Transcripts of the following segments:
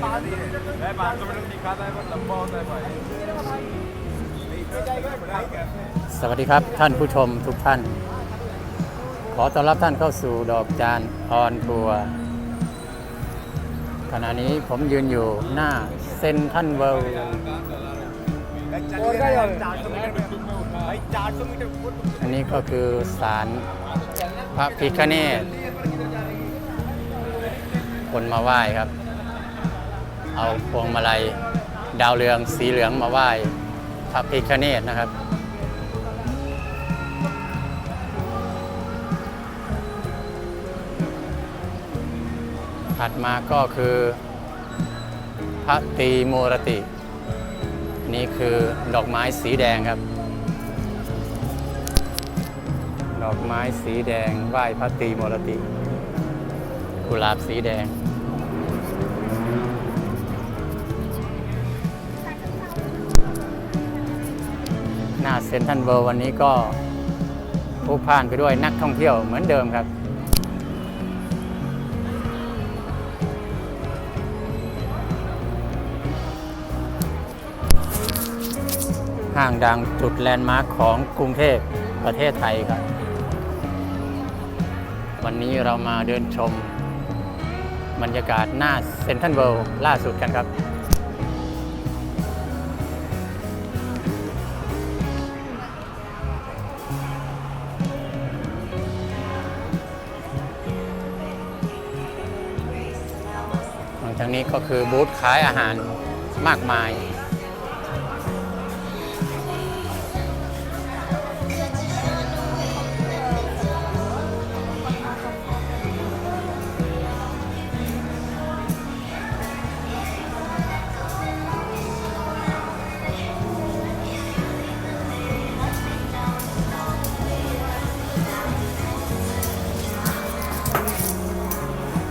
मैं पाँच सौ मीटर दिखाता है पर लंबा होता है भाई สวัสดีครับท่านผู้ชมทุกท่าน ขอต้อนรับท่านเข้าสู่ดอกจานออนทัวร์ขณะนี้ผมยืนอยู่หน้าเซนทันเวิลด์ और का यार चार सौ मीटर भाई चार सौ मीटर อันนี้ก็คือศาลพระพิฆเนศคนมาไหว้ครับ เอาพวงมาลัยดาวเรืองสีเหลืองมาไหว้พระพิฆเนศนะครับ ถัดมาก็คือพระตีโมรติ นี่คือดอกไม้สีแดงครับ ดอกไม้สีแดงไหว้พระตีโมรติ กุหลาบสีแดง หน้าเซ็นทรัลเวิลด์วันนี้ก็พลุกพล่านไปด้วยนักท่องเที่ยวเหมือนเดิมครับ ห้างดังจุดแลนด์มาร์คของกรุงเทพประเทศไทยครับ วันนี้เรามาเดินชมบรรยากาศหน้าเซ็นทรัลเวิลด์ล่าสุดกันครับ หลังนี้ก็คือบูธขายอาหารมากมาย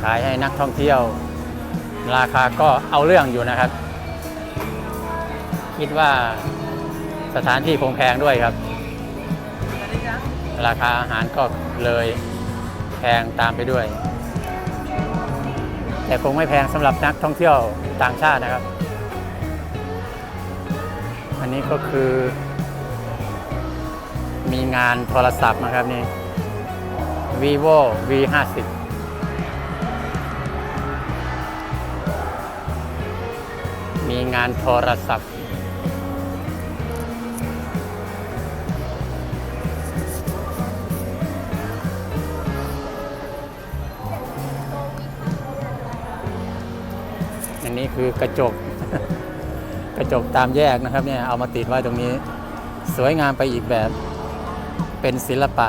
ขายให้นักท่องเที่ยว ราคาก็เอาเรื่องอยู่นะครับ คิดว่าสถานที่คงแพงด้วยครับ ราคาอาหารก็เลยแพงตามไปด้วย แต่คงไม่แพงสำหรับนักท่องเที่ยวต่างชาตินะครับ อันนี้ก็คือ มีงานโทรศัพท์นะครับนี่ vivo v 5 0 มีงานโทรศัพท์ อันนี้คือกระจก กระจกตามแยกนะครับเนี่ย เอามาติดไว้ตรงนี้ สวยงามไปอีกแบบ เป็นศิลปะ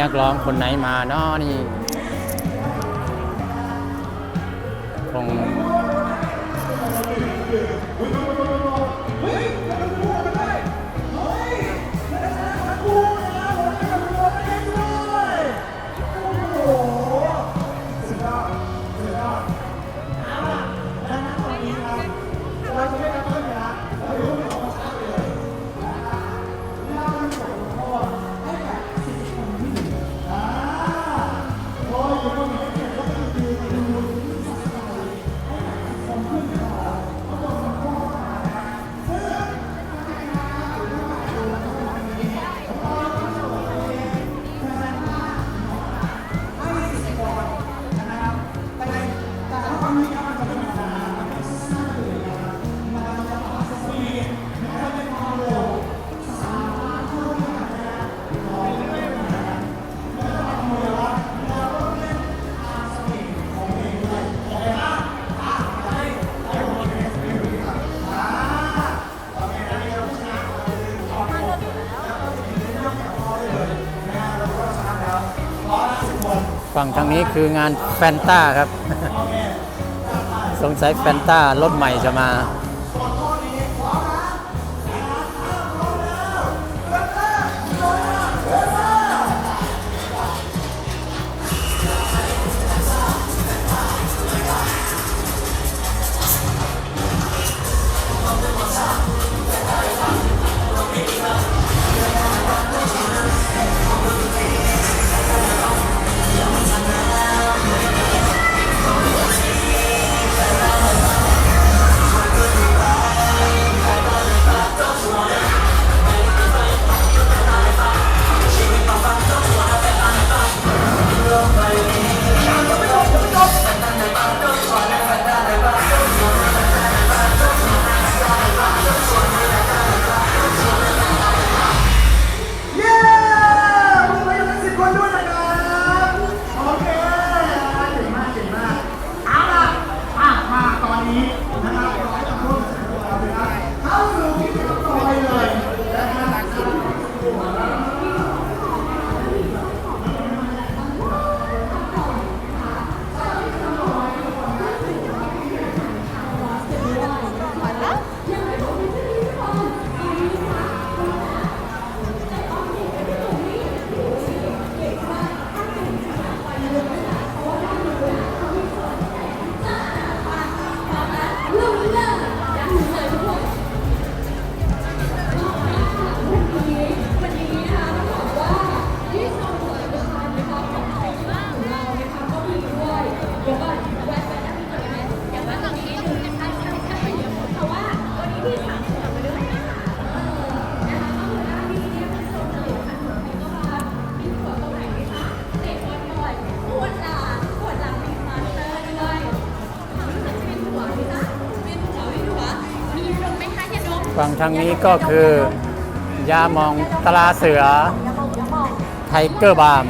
นักร้องคนไหนมาเนาะนี่ ฝั่งทางนี้คืองานแฟนต้าครับ สงสัยแฟนต้ารถใหม่จะมา ฝั่งทางนี้ก็คือยามองตราเสือไทเกอร์บาร์ม